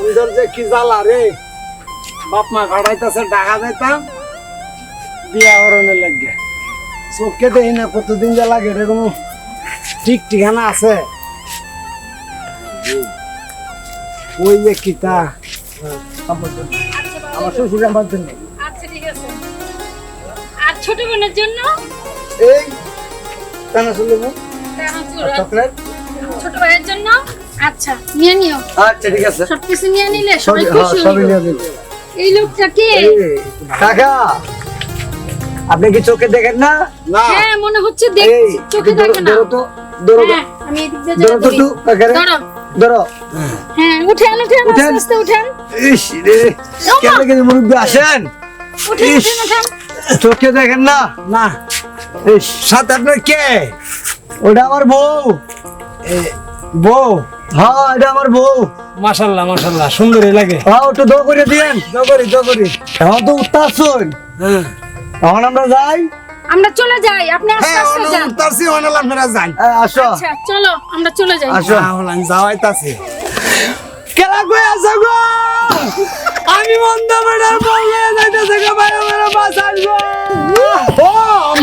সুন্দর যে কি জ্বালা রে? বাপ মা ঘাড়াইতেছে ডাকা যাইতাম বিয়া হরণের লাগে। চোখে দেখি না কতদিন যা লাগে রে কোনো ঠিক ঠিকানা আছে? ওই যে কিতা আমার শ্বশুর আমার জন্য আচ্ছা আর ছোট বোনের জন্য? এই কেন শুনব চকলেট? ছোট ভাইয়ের জন্য? আচ্ছা নিয়ে নিও। আচ্ছা ঠিক আছে। সবকিছু নিয়ে নিলে সবাই হ্যাঁ খুশি সবই নিয়ে দিন এই লোকটা কে? কাকা আপনি কি চোখে দেখেন না? না। হ্যাঁ মনে হচ্ছে দেখছি চোখে ধরো- না। তো ধরো হ্যাঁ আমি এদিক দিয়ে ধরো তো কাকারে ধরো। ধরো। হ্যাঁ উঠেন উঠেন উঠেন। আস্তে আস্তে উঠেন। ইস রে কেন কেন মুরব্বী আসেন? উঠেন উঠেন উঠেন। চোখে দেখেন না? না। ইস, আপনার কে? ওটা আমার বউ। এ, বউ। হ্যাঁ এটা আমার বউ। মাশাল্লাহ মাশাল্লাহ সুন্দরই লাগে। হ্যাঁ একটু দো করে দিয়েন। দো করি দো করি। এখন তো উত্তাসন এখন আমরা যাই? আমরা চলে যাই আপনি আস্তে আস্তে যান। উত্তাসি অনাল আপনারা যাই। আসো। আচ্ছা চলো আমরা চলে যাই। আসো। হলাম যাওয়াইতাছি। কেলা কই আছো গো? আমি মন্দ বেড়ার বউয়ে যাইতেছে গো ভাই আমার বাসার গো ও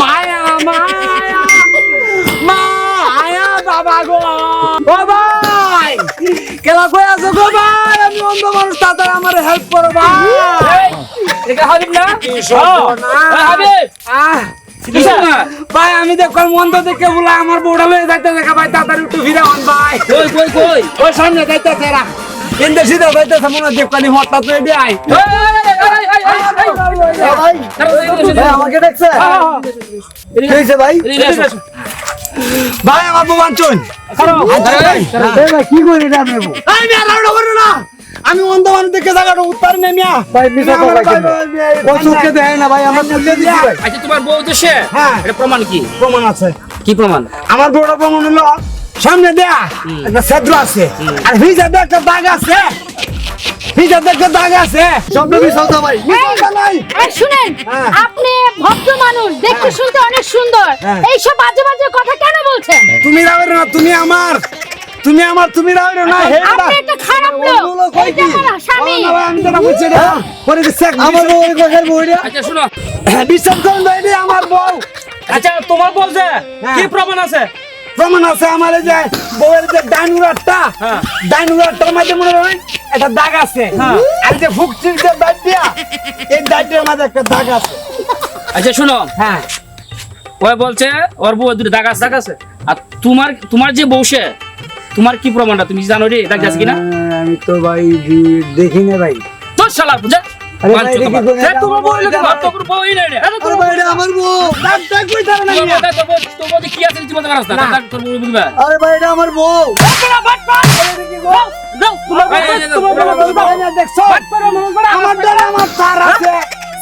মায়া মায়া মায়া বাবা গো। ভাই কেলা কই আছো গো ভাই আমি অন্ধ মানুষ তাড়াতাড়ি আমার হেল্প করো ভাই এটা হাবিব না। হ্যাঁ, হাবিব আহ ভাই আমি দেখো মন্দ দেখে বলা আমার বউটা লয়ে যাইতে দেখা ভাই তাড়াতাড়ি একটু ফিরে আন ভাই কই কই কই ওই সামনে যাইতেছে এরা কিন্তু সিধা যাইতেছে মনে হয় দেবকানি হঠাৎ তো এটি আই আমাকে দেখছে ভাই ভাই আমার বউ আনছুন। কি করি না আমি আমি আর আউড়া করো না। আমি অন্ধ মানুষ দেখে জায়গাটা উত্তর নেমিয়া ভাই মিছা কথা ও চোখে দেয় না ভাই আমরা তুলে দিছি ভাই আচ্ছা তোমার বউ তো সে হ্যাঁ। এটা প্রমাণ কি? প্রমাণ আছে। কি প্রমাণ? আমার বড় প্রমাণ হলো সামনে দেয়া একটা সেদ্র আছে। আর হিজাতে একটা দাগ আছে। হিজাতে একটা দাগ আছে। শব্দ বিশাল ভাই। নাই। শুনেন হ্যাঁ। আপনি ভদ্র মানুষ দেখতে শুনতে অনেক সুন্দর। হ্যাঁ। এইসব বাজে বাজে কথা কেন বলছেন? তুমি রাবের না তুমি আমার। তুমি আমার তুমি রাবের না হে আপনি একটা খারাপ লোক। এইটা আমার স্বামী। আমি তো না বুঝছি না। পরে বিশ্বাস আমার বউ ওই কথার বউ রে আচ্ছা শুনো। বিশ্বাস করুন ভাই আমার বউ। আচ্ছা তোমার বলছে হ্যাঁ। কি প্রমাণ আছে? প্রমাণ আছে আমার যে বউয়ের যে ডাইনুরাটটা হ্যাঁ। ডাইনুরাটটার মধ্যে মনে হয় একটা দাগ আছে। হ্যাঁ। আর যে ফুকচির যে দাগ দিয়া এই দাগটার মধ্যে একটা দাগ আছে। আচ্ছা শুনো। হ্যাঁ। ওই বলছে ওর বউ দুটো দাগ আছে। দাগ আছে। আর তোমার তোমার যে বউ সে তোমার কি প্রমাণটা? তুমি জানো রে? দাগ আছে কিনা? আমি তো ভাই দেখি না ভাই। তোর শালা বুঝা তোমার আমার বউ। আমার- আমার তার না তোমার বউ, তোর বউ, তোর বউ যে কি আছে।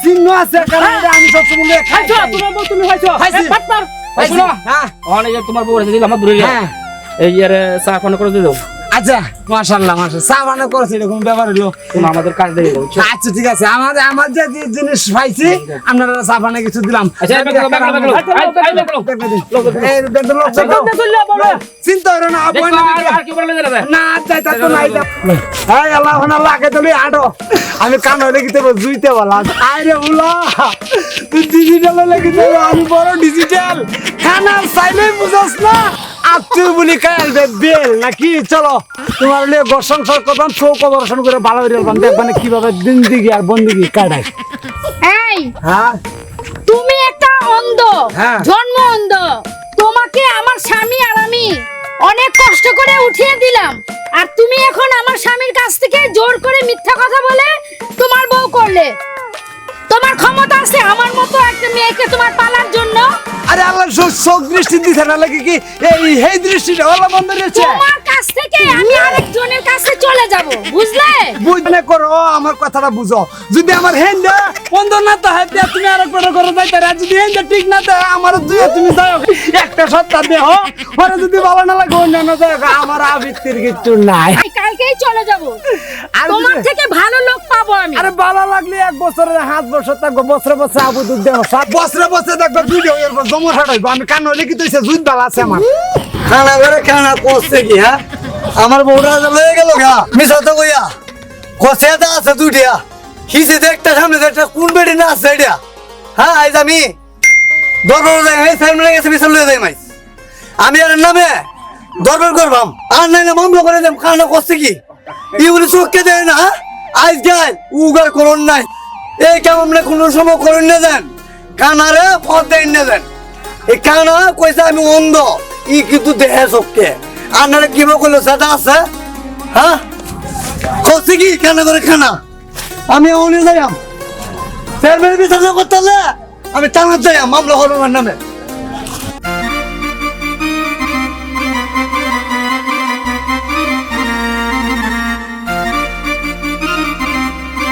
চিহ্ন আছে কারণ আমি খাই। খাইছো, তোমার বউ তুমি। শোনো, হ্যাঁ ওখানে তোমার বউ রেখে দিলাম, আমার দূরে হ্যাঁ। এই ইয়ারে চা পান করে দিয়ে দাও। আচ্ছা চা বানা করেছে এরকম ব্যাপার হলো? আমাদের কাজ দিয়ে আচ্ছা ঠিক আছে। আমার আমার যে জিনিস পাইছি আপনারা চা বানা কিছু দিলাম। আচ্ছা। চিন্তা করো না কি? না যাইতা তো নাই। এই আল্লাহ আল্লাহ আগে তুমি আডো। আমি কান হলে কি দেবো? জুইতে বলা। আরে উলা তুই ডিজিটাল লেগে দেবো? আমি বড় ডিজিটাল খানা চাইলে বুঝাস না। আর তুই বলি কাল বেল নাকি? চলো তোমার লিয়ে ঘর সংসার করবাম চৌক অপারেশন করে ভালো দেখবানে কীভাবে আর বন্দিগি কাটাই। এই হ্যাঁ? তুমি একটা অন্ধ হ্যাঁ। জন্ম অন্ধ। তোমাকে আমার স্বামী আর আমি অনেক কষ্ট করে উঠিয়ে দিলাম। আর তুমি এখন আমার স্বামীর কাছ থেকে জোর করে মিথ্যা কথা বলে তোমার বউ করলে। তোমার ক্ষমতা আছে আমার মতো একটা মেয়েকে তোমার পালার জন্য। আরে আল্লাহ চোখ- দৃষ্টি দিতে না লাগে কি? এই এই দৃষ্টিটা ওলা বন্ধ রয়েছে তোমার কাছ থেকে আমি আরেকজনের কাছে চলে যাব বুঝলে? বুঝলে করো আমার কথাটা বুঝো। যদি আমার হেন্ডা বন্ধ না তো হয় তে তুমি আর একটা করে যাইতে আর যদি হেন্ডা ঠিক না তো আমার দুই তুমি যাও। একটা সত্তা দেহ পরে যদি ভালো না লাগে অন্যান্য জায়গা আমার আবৃত্তির কিছু নাই। কালকেই চলে যাব। আর তোমার থেকে ভালো লোক পাবো আমি। আরে ভালো লাগলে এক বছরের হাত বছর থাকব বছরে বছরে আবু দুধ দেহ সাত বছরে বছরে দেখব ভিডিও এরপর জমা হাঁটাইবো আমি কান হলে কি তুইছে জুত আছে আমার। খানা করে খানা পচছে কি হ্যাঁ? আমার বউটা লয়ে গেল গা। মিশা তো কইয়া কষেটা আছে দুটিয়া হিসে একটা সামনে একটা কোন বেডি না আছে এটা? হ্যাঁ আইজ আমি দরবার যাই এই সাইমনে গেছে বিশাল লয়ে যাই মাইস। আমি আর নামে দরবার করবাম। আর নাই না মামলা করে দেম। কারণ করছে কি? ইউরি চোখকে দেয় না হ্যাঁ? আইজ গাই উগার করুন নাই। এই কেমন কোনো সময় করুন না দেন। কানারে পথ দেন না দেন। এই কানা কইছে আমি অন্ধ। ই কিন্তু দেহে চোখকে আনারে কিবা করল সেটা আছে? হ্যাঁ করছে কি, কেন করে খানা আমি অনে করতে হলে আমি টানা যাই মামলা নামে।